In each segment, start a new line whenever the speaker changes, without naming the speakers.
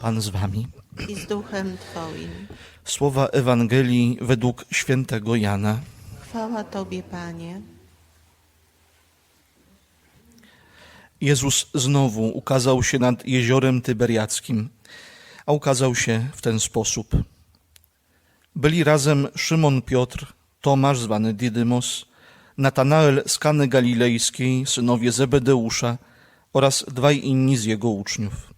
Pan z wami.
i z duchem Twoim.
Słowa Ewangelii według świętego Jana.
Chwała Tobie, Panie.
Jezus znowu ukazał się nad jeziorem Tyberiackim, a ukazał się w ten sposób. Byli razem Szymon Piotr, Tomasz zwany Didymos, Natanael z Kany Galilejskiej, synowie Zebedeusza oraz dwaj inni z jego uczniów.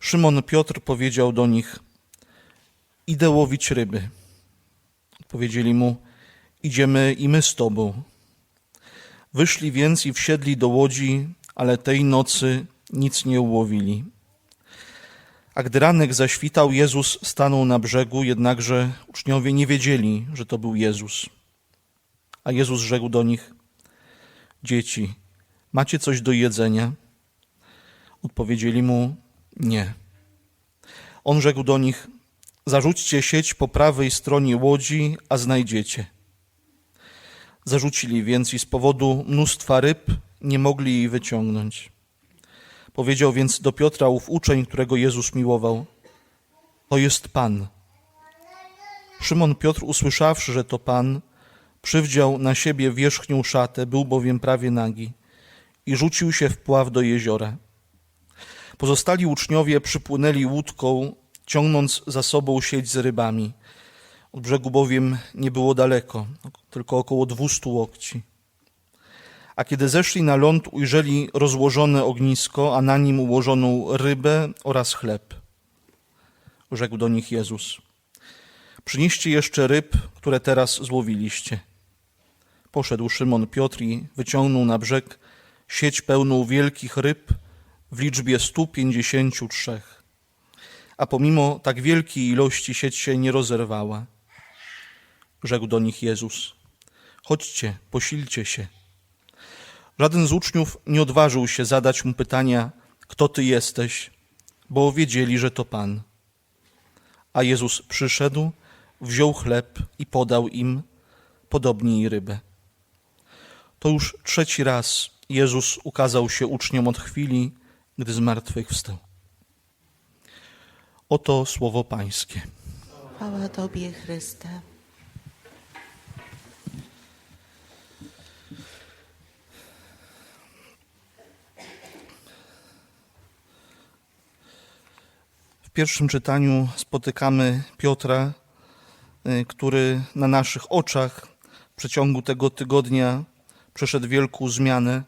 Szymon Piotr powiedział do nich: Idę łowić ryby. Odpowiedzieli mu: Idziemy i my z tobą. Wyszli więc i wsiedli do łodzi, ale tej nocy nic nie ułowili. A gdy ranek zaświtał, Jezus stanął na brzegu, jednakże uczniowie nie wiedzieli, że to był Jezus. A Jezus rzekł do nich: Dzieci, macie coś do jedzenia? Odpowiedzieli mu: Nie. On rzekł do nich: Zarzućcie sieć po prawej stronie łodzi, a znajdziecie. Zarzucili więc i z powodu mnóstwa ryb nie mogli jej wyciągnąć. Powiedział więc do Piotra ów uczeń, którego Jezus miłował: To jest Pan. Szymon Piotr, usłyszawszy, że to Pan, przywdział na siebie wierzchnią szatę, był bowiem prawie nagi, i rzucił się w pław do jeziora. Pozostali uczniowie przypłynęli łódką, ciągnąc za sobą sieć z rybami. Od brzegu bowiem nie było daleko, tylko około dwustu łokci. A kiedy zeszli na ląd, ujrzeli rozłożone ognisko, a na nim ułożoną rybę oraz chleb. Rzekł do nich Jezus: Przynieście jeszcze ryb, które teraz złowiliście. Poszedł Szymon Piotr i wyciągnął na brzeg sieć pełną wielkich ryb w liczbie stu pięćdziesięciu trzech. A pomimo tak wielkiej ilości sieć się nie rozerwała. Rzekł do nich Jezus: Chodźcie, posilcie się. Żaden z uczniów nie odważył się zadać mu pytania: Kto ty jesteś? Bo wiedzieli, że to Pan. A Jezus przyszedł, wziął chleb i podał im, podobnie i rybę. To już trzeci raz Jezus ukazał się uczniom od chwili, gdy zmartwychwstał. Oto słowo Pańskie.
Chwała Tobie, Chryste.
W pierwszym czytaniu spotykamy Piotra, y, który na naszych oczach w przeciągu tego tygodnia przeszedł wielką zmianę.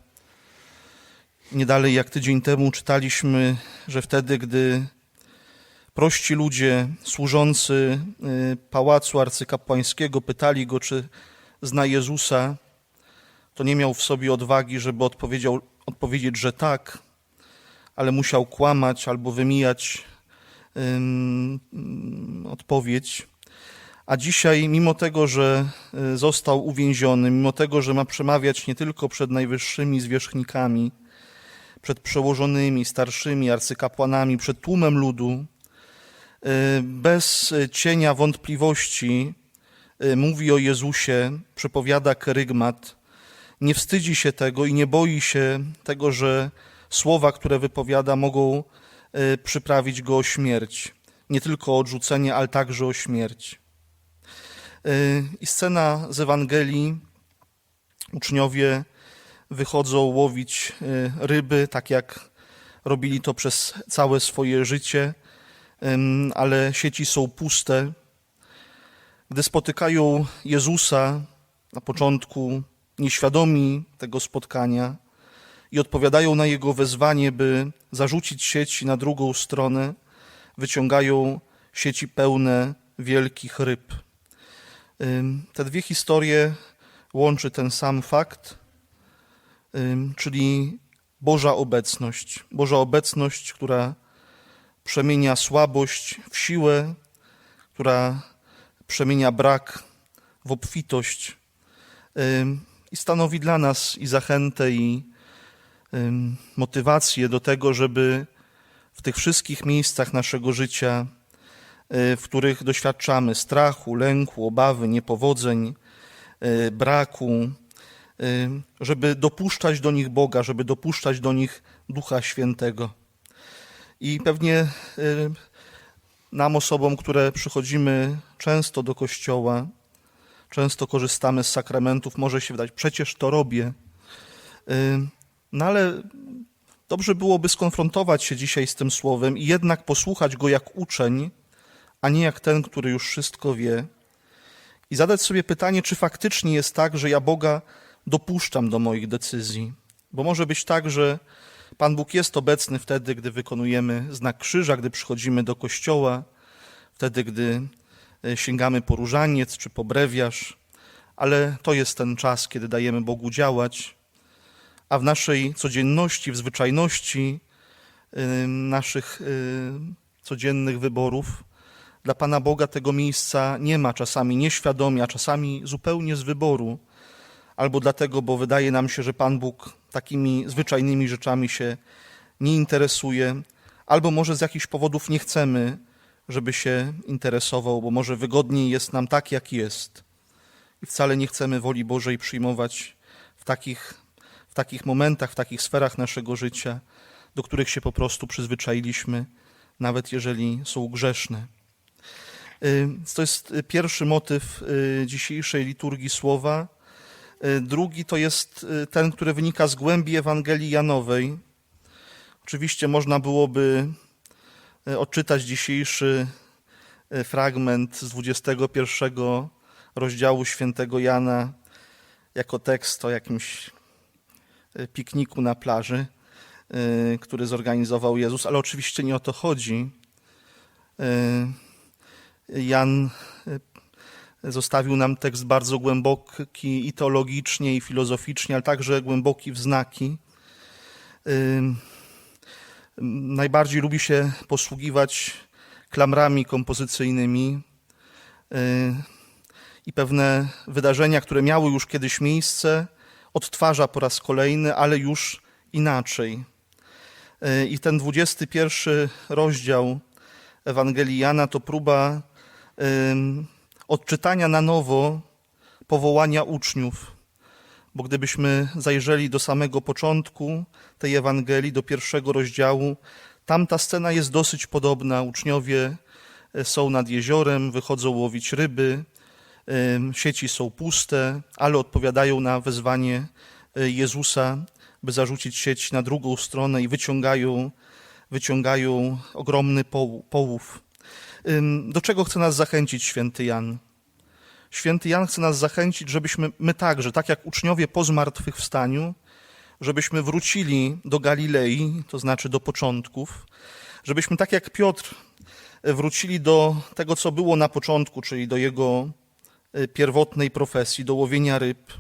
Nie dalej jak tydzień temu czytaliśmy, że wtedy, gdy prości ludzie służący y, pałacu arcykapłańskiego pytali go, czy zna Jezusa, to nie miał w sobie odwagi, żeby odpowiedział, odpowiedzieć, że tak, ale musiał kłamać albo wymijać ym, odpowiedź. A dzisiaj, mimo tego, że y, został uwięziony, mimo tego, że ma przemawiać nie tylko przed najwyższymi zwierzchnikami, przed przełożonymi, starszymi arcykapłanami, przed tłumem ludu, y, bez cienia wątpliwości y, mówi o Jezusie, przepowiada kerygmat, nie wstydzi się tego i nie boi się tego, że słowa, które wypowiada, mogą y, przyprawić go o śmierć. Nie tylko o odrzucenie, ale także o śmierć. I scena z Ewangelii. Uczniowie wychodzą łowić y, ryby, tak jak robili to przez całe swoje życie, ale sieci są puste. Gdy spotykają Jezusa na początku, nieświadomi tego spotkania, i odpowiadają na jego wezwanie, by zarzucić sieci na drugą stronę, wyciągają sieci pełne wielkich ryb. Te dwie historie łączy ten sam fakt, czyli Boża obecność. Boża obecność, która przemienia słabość w siłę, która przemienia brak w obfitość i stanowi dla nas i zachętę, i motywację do tego, żeby w tych wszystkich miejscach naszego życia, y, w których doświadczamy strachu, lęku, obawy, niepowodzeń, y, braku, żeby dopuszczać do nich Boga, żeby dopuszczać do nich Ducha Świętego. I pewnie nam, osobom, które przychodzimy często do kościoła, często korzystamy z sakramentów, może się wydać, przecież to robię. No ale dobrze byłoby skonfrontować się dzisiaj z tym słowem i jednak posłuchać go jak uczeń, a nie jak ten, który już wszystko wie. I zadać sobie pytanie, czy faktycznie jest tak, że ja Boga dopuszczam do moich decyzji. Bo może być tak, że Pan Bóg jest obecny wtedy, gdy wykonujemy znak krzyża, gdy przychodzimy do kościoła, wtedy, gdy e, sięgamy po różaniec czy po brewiarz, ale to jest ten czas, kiedy dajemy Bogu działać, a w naszej codzienności, w zwyczajności y, naszych y, codziennych wyborów dla Pana Boga tego miejsca nie ma, czasami nieświadomie, a czasami zupełnie z wyboru, albo dlatego, bo wydaje nam się, że Pan Bóg takimi zwyczajnymi rzeczami się nie interesuje, albo może z jakichś powodów nie chcemy, żeby się interesował, bo może wygodniej jest nam tak, jak jest. I wcale nie chcemy woli Bożej przyjmować w takich, w takich momentach, w takich sferach naszego życia, do których się po prostu przyzwyczailiśmy, nawet jeżeli są grzeszne. Y, To jest pierwszy motyw y, dzisiejszej liturgii słowa. Y, Drugi to jest y, ten, który wynika z głębi Ewangelii Janowej. Oczywiście można byłoby y, odczytać dzisiejszy fragment z 21 rozdziału świętego Jana jako tekst o jakimś pikniku na plaży, który zorganizował Jezus, ale oczywiście nie o to chodzi. Jan zostawił nam tekst bardzo głęboki i teologicznie, i filozoficznie, ale także głęboki w znaki. Najbardziej lubi się posługiwać klamrami kompozycyjnymi y, i pewne wydarzenia, które miały już kiedyś miejsce, odtwarza po raz kolejny, ale już inaczej. Y, I ten 21 rozdział Ewangelii Jana to próba odczytania na nowo powołania uczniów. Bo gdybyśmy zajrzeli do samego początku tej Ewangelii, do pierwszego rozdziału, tam ta scena jest dosyć podobna. Uczniowie e, są nad jeziorem, wychodzą łowić ryby, ym, sieci są puste, ale odpowiadają na wezwanie e, Jezusa, by zarzucić sieć na drugą stronę i wyciągają, wyciągają ogromny poł- połów. Do czego chce nas zachęcić święty Jan? Święty Jan chce nas zachęcić, żebyśmy my także, tak jak uczniowie po zmartwychwstaniu, żebyśmy wrócili do Galilei, to znaczy do początków, żebyśmy tak jak Piotr e, wrócili do tego, co było na początku, czyli do jego e, pierwotnej profesji, do łowienia ryb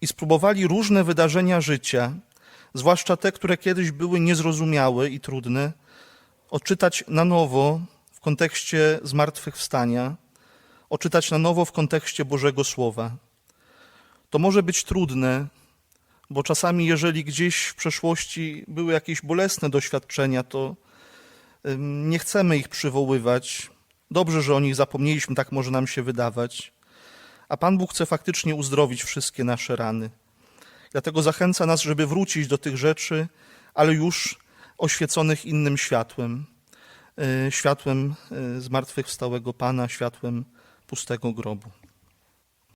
i spróbowali różne wydarzenia życia, zwłaszcza te, które kiedyś były niezrozumiałe i trudne, odczytać na nowo kontekście zmartwychwstania, odczytać na nowo w kontekście Bożego Słowa. To może być trudne, bo czasami, jeżeli gdzieś w przeszłości były jakieś bolesne doświadczenia, to nie chcemy ich przywoływać. Dobrze, że o nich zapomnieliśmy, tak może nam się wydawać. A Pan Bóg chce faktycznie uzdrowić wszystkie nasze rany. Dlatego zachęca nas, żeby wrócić do tych rzeczy, ale już oświeconych innym światłem. Y, Światłem y, zmartwychwstałego Pana, światłem pustego grobu.